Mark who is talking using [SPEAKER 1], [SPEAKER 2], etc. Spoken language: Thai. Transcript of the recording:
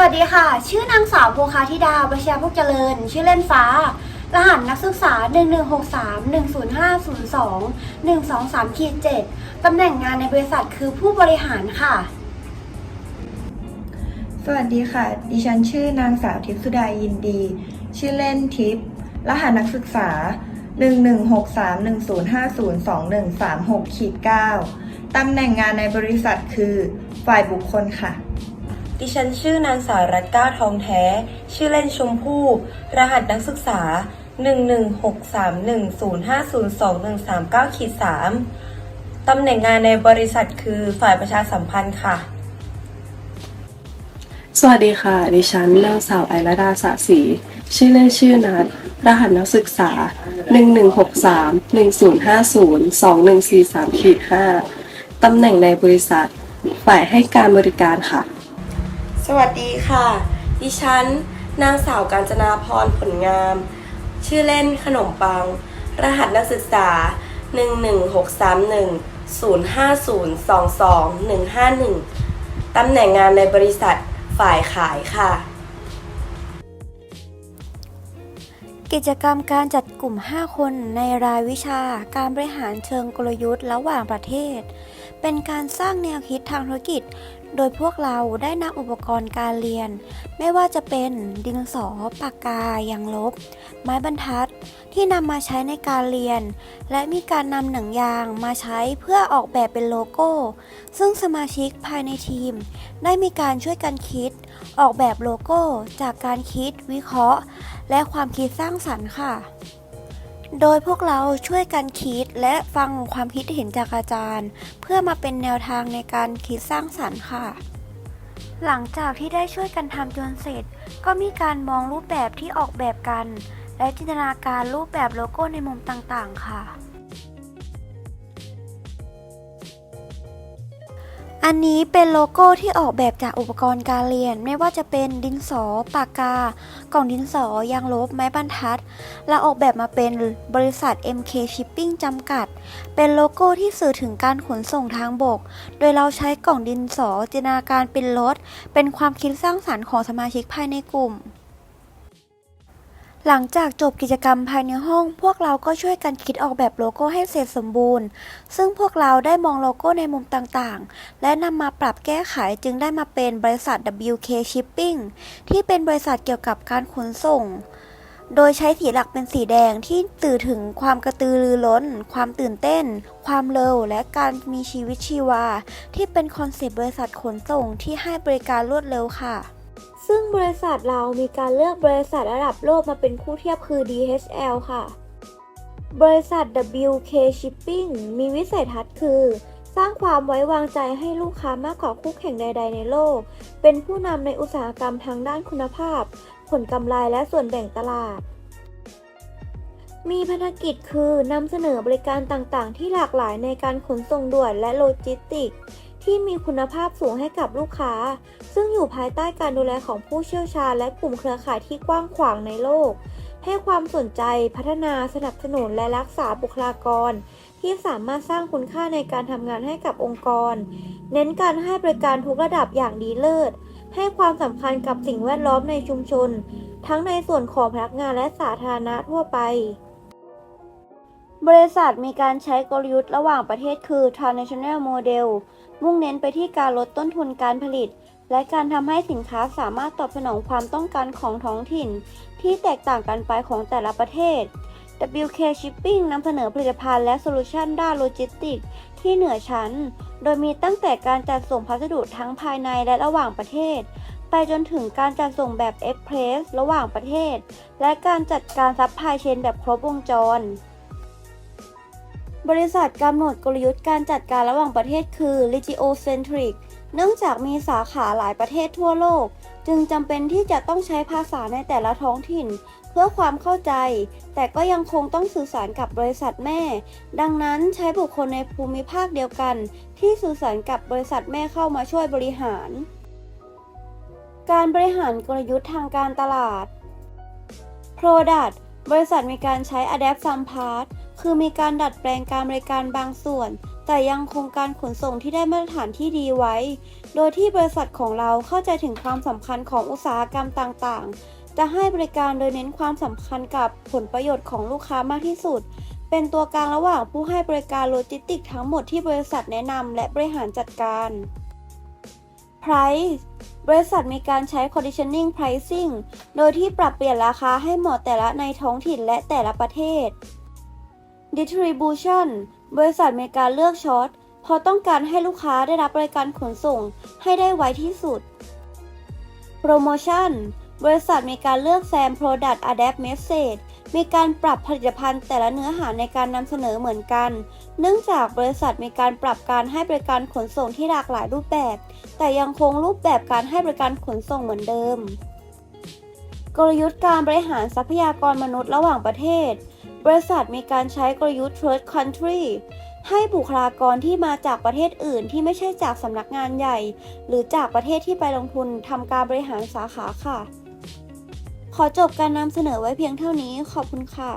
[SPEAKER 1] สวัสดีค่ะ ชื่อนางสาวโพคาธิดาประชาพกเจริญ ชื่อเล่นฟ้า รหัสนักศึกษา 1163 10502 123ขีด7ตำแหน่งงานในบริษัทคือผู้บริหารค่ะ
[SPEAKER 2] สวัสดีค่ะ ดิฉันชื่อนางสาวทิพย์สุดายินดี ชื่อเล่นทิพย์รหัสนักศึกษา 116310502136ขีด9ตำแหน่งงานในบริษัทคือ ฝ่ายบุคคลค่ะ
[SPEAKER 3] ดิฉันชื่อนางสาวรัตก้าทองแท้ ชื่อเล่นชมพู่ รหัสนักศึกษา 1163105021139ขีด3ตำแหน่งงานในบริษัทคือฝ่ายประชาสัมพันธ์ค่ะ
[SPEAKER 4] สวัสดีค่ะ ดิฉันนางสาวไอรดาสะศรีชื่อเล่นชื่อนัทรหัสนักศึกษา 1163 1050 2143ขีด5ตำแหน่งในบริษัท ฝ่ายให้การบริการค่ะ
[SPEAKER 3] สวัสดีค่ะ ดิฉัน นางสาวกาญจนาพรผลงาม ชื่อเล่นขนมปัง รหัสนักศึกษา 1163105022151 ตำแหน่งงานในบริษัทฝ่ายขายค่ะ
[SPEAKER 1] กิจกรรมการจัดกลุ่ม 5 คนในรายวิชาการบริหารเชิงกลยุทธ์ระหว่างประเทศ เป็นการสร้างแนวคิดทางธุรกิจ โดยพวกเราได้นำอุปกรณ์การเรียน ไม่ว่าจะเป็นดินสอ ปากกายางลบ ไม้บรรทัด ที่นำมาใช้ในการเรียน และมีการนำหนังยางมาใช้เพื่อออกแบบเป็นโลโก้ ซึ่งสมาชิกภายในทีม ได้มีการช่วยกันคิด ออกแบบโลโก้จากการคิดวิเคราะห์ และความคิดสร้างสรรค์ค่ะ โดยพวกเราช่วยกันคิดและฟังความคิดเห็นจากอาจารย์ เพื่อมาเป็นแนวทางในการคิดสร้างสรรค์ค่ะ หลังจากที่ได้ช่วยกันทำจนเสร็จ ก็มีการมองรูปแบบที่ออกแบบกัน และจินตนาการรูปแบบโลโก้ในมุมต่างๆ ค่ะ อันนี้เป็นโลโก้ที่ออกแบบจากอุปกรณ์การเรียน ไม่ว่าจะเป็นดินสอ ปากกา กล่องดินสอยางลบ ไม้บรรทัด เราออกแบบมาเป็นบริษัท MK Shipping จำกัด เป็นโลโก้ที่สื่อถึงการขนส่งทางบก โดยเราใช้กล่องดินสอจินตนาการเป็นรถ เป็นความคิดสร้างสรรค์ของสมาชิกภายในกลุ่ม หลังจากจบกิจกรรมภายในห้อง พวกเราก็ช่วยกันคิดออกแบบโลโก้ให้เสร็จสมบูรณ์ ซึ่งพวกเราได้มองโลโก้ในมุมต่างๆ และนำมาปรับแก้ไขจึงได้มาเป็นบริษัท WK Shipping ที่เป็นบริษัทเกี่ยวกับการขนส่ง โดยใช้สีหลักเป็นสีแดงที่ตื่นถึงความกระตือรือร้น ความตื่นเต้น ความเร็ว และการมีชีวิตชีวา ที่เป็นคอนเซปต์บริษัทขนส่งที่ให้บริการรวดเร็วค่ะ ซึ่งบริษัทเรามีการเลือกบริษัทระดับโลกมาเป็นคู่เทียบคือ DHL ค่ะ บริษัท WK Shipping มีวิสัยทัศน์คือ สร้างความไว้วางใจให้ลูกค้ามากกว่าคู่แข่งใด ๆ ในโลก เป็นผู้นำในอุตสาหกรรมทางด้านคุณภาพ ผลกำไรและส่วนแบ่งตลาด มีภารกิจคือนำเสนอบริการต่างๆ ที่หลากหลายในการขนส่งด่วนและโลจิสติกส์ ที่มีคุณภาพสูงให้กับลูกค้า ซึ่งอยู่ภายใต้การดูแลของผู้เชี่ยวชาญและกลุ่มเครือข่ายที่กว้างขวางในโลก ให้ความสนใจพัฒนาสนับสนุนและรักษาบุคลากร ที่สามารถสร้างคุณค่าในการทำงานให้กับองค์กร เน้นการให้บริการทุกระดับอย่างดีเลิศ ให้ความสำคัญกับสิ่งแวดล้อมในชุมชน ทั้งในส่วนของพนักงานและสาธารณะทั่วไป บริษัทมีการใช้กลยุทธ์ระหว่างประเทศคือ Transnational Model มุ่งเน้นไปที่การลดต้นทุนการผลิต และการทำให้สินค้าสามารถตอบสนองความต้องการของท้องถิ่น ที่แตกต่างกันไปของแต่ละประเทศ WK Shipping นำเสนอผลิตภัณฑ์และโซลูชันด้านโลจิสติกส์ที่เหนือชั้น โดยมีตั้งแต่การจัดส่งพัสดุทั้งภายในและระหว่างประเทศ ไปจนถึงการจัดส่งแบบ Express ระหว่างประเทศ และการจัดการซัพพลายเชนแบบครบวงจร บริษัทกำหนดกลยุทธ์การจัดการระหว่างประเทศคือ Regiocentric เนื่องจากมีสาขาหลายประเทศทั่วโลก จึงจำเป็นที่จะต้องใช้ภาษาในแต่ละท้องถิ่น เพื่อความเข้าใจ แต่ก็ยังคงต้องสื่อสารกับบริษัทแม่ ดังนั้นใช้บุคคลในภูมิภาคเดียวกัน ที่สื่อสารกับบริษัทแม่เข้ามาช่วยบริหาร การบริหารกลยุทธ์ทางการตลาด Product บริษัทมีการใช้ Adapt Some Part คือมีการดัดแปลงการบริการบางส่วน แต่ยังคงการขนส่งที่ได้มาตรฐานที่ดีไว้ โดยที่บริษัทของเราเข้าใจถึงความสำคัญของอุตสาหกรรมต่างๆ จะให้บริการโดยเน้นความสำคัญกับผลประโยชน์ของลูกค้ามากที่สุด เป็นตัวกลางระหว่างผู้ให้บริการโลจิสติกทั้งหมดที่บริษัทแนะนำและบริหารจัดการ Price บริษัทมีการใช้ conditioning pricing โดยที่ปรับเปลี่ยนราคาให้เหมาะแต่ละในท้องถิ่นและแต่ละประเทศ Distribution บริษัทมีการเลือกช็อตเพราะต้องการให้ลูกค้าได้รับบริการขนส่งให้ได้ไวที่สุด Promotion บริษัทมีการเลือกแซม Product Adapt Message มีการปรับผลิตภัณฑ์แต่ละเนื้อหาในการนำเสนอเหมือนกัน เนื่องจากบริษัทมีการปรับการให้บริการขนส่งที่หลากหลายรูปแบบ แต่ยังคงรูปแบบการให้บริการขนส่งเหมือนเดิม กลยุทธ์การบริหารทรัพยากรมนุษย์ระหว่างประเทศ บริษัทมีการใช้กลยุทธ์ Third Country ให้บุคลากรที่มาจากประเทศอื่นที่ไม่ใช่จากสำนักงานใหญ่ หรือจากประเทศที่ไปลงทุนทำการบริหารสาขาค่ะ ขอจบการนำเสนอไว้เพียงเท่านี้ขอบคุณค่ะ